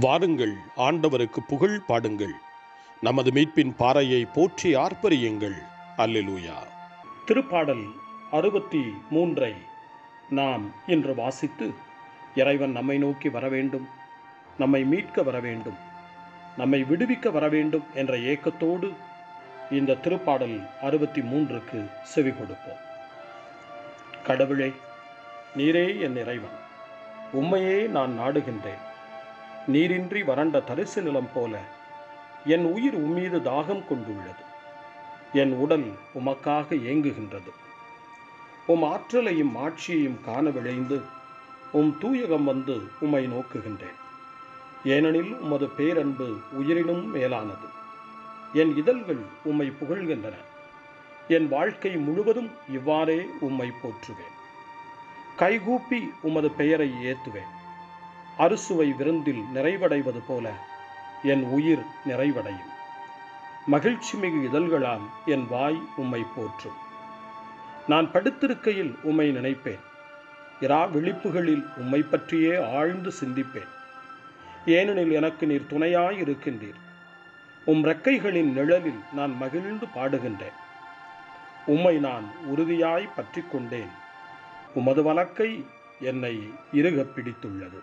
வாருங்கள் ஆண்டவருக்கு புகழ் பாடுங்கள். நமது மீட்பின் பாறையை போற்றி ஆர்ப்பரியுங்கள். அல்லேலூயா. திருப்பாடல் அறுபத்தி மூன்றை நாம் இன்று வாசித்து இறைவன் நம்மை நோக்கி வர வேண்டும் நம்மை மீட்க வர வேண்டும் நம்மை விடுவிக்க வர வேண்டும் என்ற ஏக்கத்தோடு இந்த திருப்பாடல் அறுபத்தி மூன்றுக்கு செவி கொடுப்போம். கடவுளே நீரே என் இறைவன். உண்மையே நான் நாடுகின்றேன். நீரின்றி வறண்ட தரிசு நிலம் போல என் உயிர் உம்மீது தாகம் கொண்டுள்ளது. என் உடல் உமக்காக ஏங்குகின்றது. உம் ஆற்றலையும் ஆட்சியையும் காண விளைந்து உம் தூயகம் வந்து உம்மை நோக்குகின்றேன். ஏனெனில் உமது பேரன்பு உயிரினும் மேலானது. என் இதழ்கள் உம்மை புகழ்கின்றன. என் வாழ்க்கை முழுவதும் இவ்வாறே உம்மை போற்றுவேன். கைகூப்பி உமது பெயரை ஏத்துவேன். அறுசுவை விருந்தில் நிறைவடைவது போல என் உயிர் நிறைவடையும். மகிழ்ச்சி மிகு இதழ்களால் என் வாய் உம்மை போற்றும். நான் படுத்திருக்கையில் உம்மை நினைப்பேன். இரா விழிப்புகளில் உம்மை பற்றியே ஆழ்ந்து சிந்திப்பேன். ஏனெனில் எனக்கு நீர் துணையாய் இருக்கின்றீர். உம் ரெக்கைகளின் நிழலில் நான் மகிழ்ந்து பாடுகின்றேன். உம்மை நான் உறுதியாய் பற்றி கொண்டேன் உமது வழக்கை என்னை இறுகப் பிடித்துள்ளது.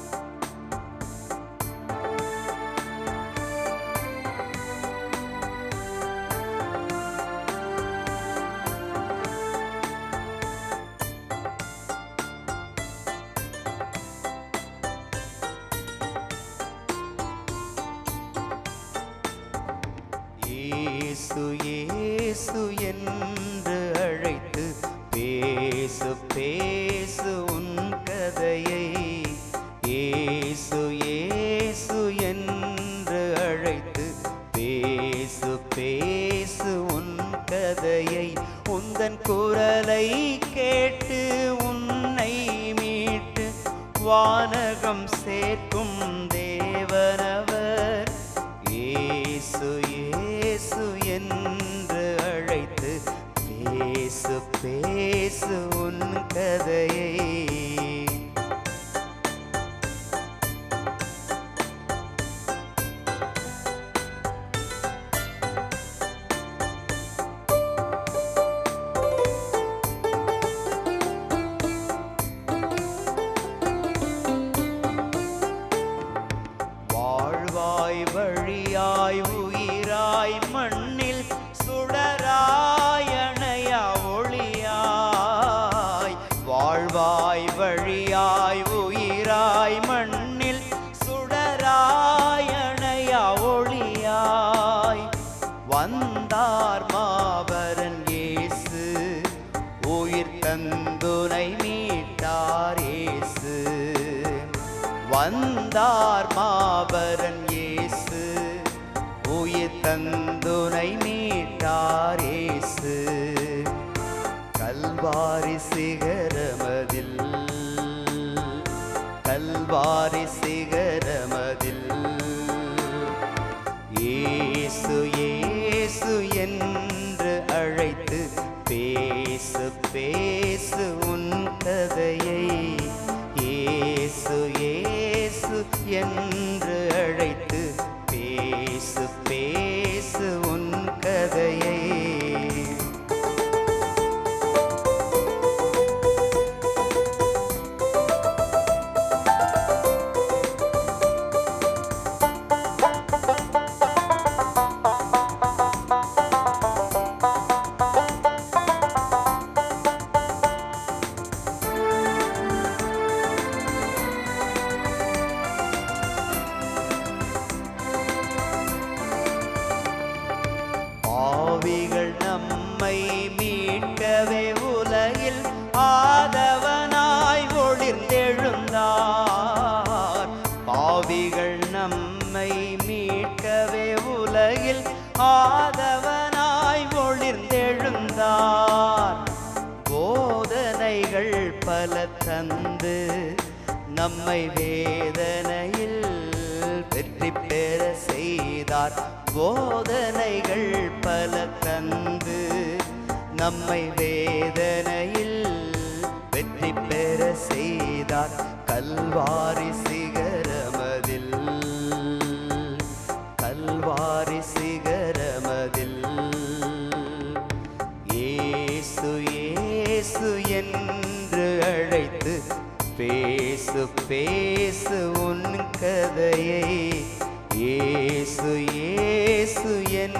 வானகம் சேர்த்து வாய் வழியாய் உயிராய் மண்ணில் சுடராயணைய ஒளியாய். வாழ்வாய் வழியாய் உயிராய் மண்ணில் சுடராயணைய ஒளியாய். வந்தார் மாபரன் இயேசு உயிர் தந்துனை மீட்டார் இயேசு. வந்தார் மாபரன் 等。அறிந்து நம்மை வேதனையில் வெற்றி பெற செய்தார். போதனைகள் பல தந்து நம்மை வேதனையில் வெற்றி பெற செய்தார். கல்வாரி சிகரமதில் கல்வாரி சிகர ஏசு பேசு உன் கதையை. ஏசு ஏசு என்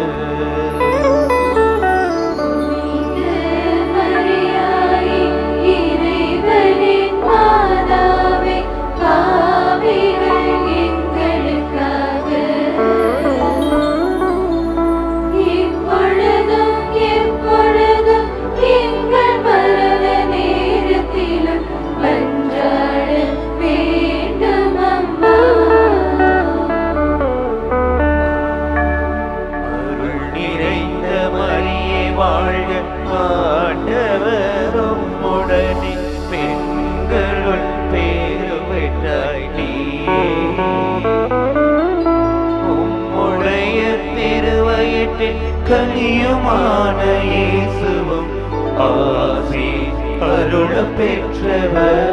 பெற்றவர்